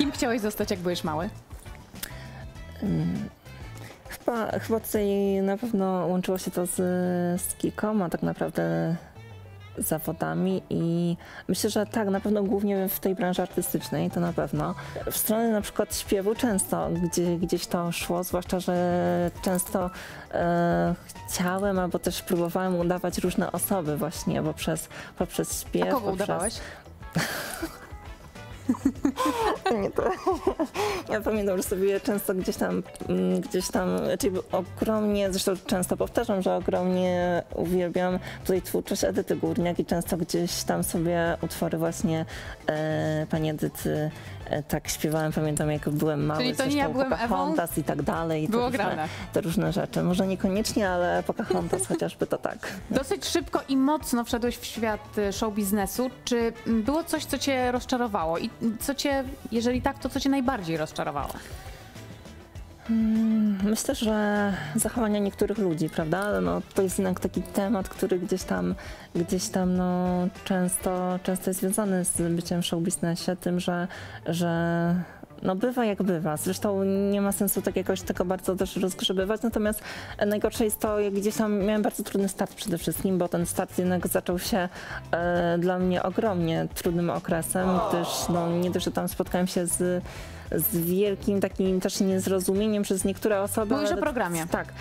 Kim chciałeś zostać, jak byłeś mały? Chyba, chyba tutaj na pewno łączyło się to z, z kilkoma tak naprawdę zawodami i myślę, że tak, na pewno głównie w tej branży artystycznej, to na pewno. W stronę na przykład śpiewu często gdzie, gdzieś to szło, zwłaszcza, że często e, chciałem albo też próbowałem udawać różne osoby właśnie poprzez, poprzez śpiew. A kogo poprzez, udawałeś? Nie, to, ja pamiętam, że sobie często gdzieś tam, mm, gdzieś tam, czyli ogromnie, zresztą często powtarzam, że ogromnie uwielbiam tutaj twórczość Edyty Górniak i często gdzieś tam sobie utwory właśnie e, pani Edyty e, tak śpiewałem, pamiętam jak byłem mały, Czyli to nie ja byłem Ewą? Pocahontas i tak dalej. i Było różne, grane. te różne rzeczy. Może niekoniecznie, ale Pocahontas chociażby to tak. Dosyć szybko i mocno wszedłeś w świat y, show biznesu. Czy mm, było coś, co cię rozczarowało? I co cię, jeżeli tak, to co cię najbardziej rozczarowało? Myślę, że zachowania niektórych ludzi, prawda? No, to jest jednak taki temat, który gdzieś tam, gdzieś tam no, często, często jest związany z byciem w show biznesie, tym, że, że no bywa jak bywa. Zresztą nie ma sensu tak jakoś tego bardzo też rozgrzebywać. Natomiast najgorsze jest to, jak gdzieś tam miałem bardzo trudny start przede wszystkim, bo ten start jednak zaczął się e, dla mnie ogromnie trudnym okresem, gdyż no, nie dość, że tam spotkałem się z z wielkim takim też niezrozumieniem przez niektóre osoby. Mówisz o programie. Tak,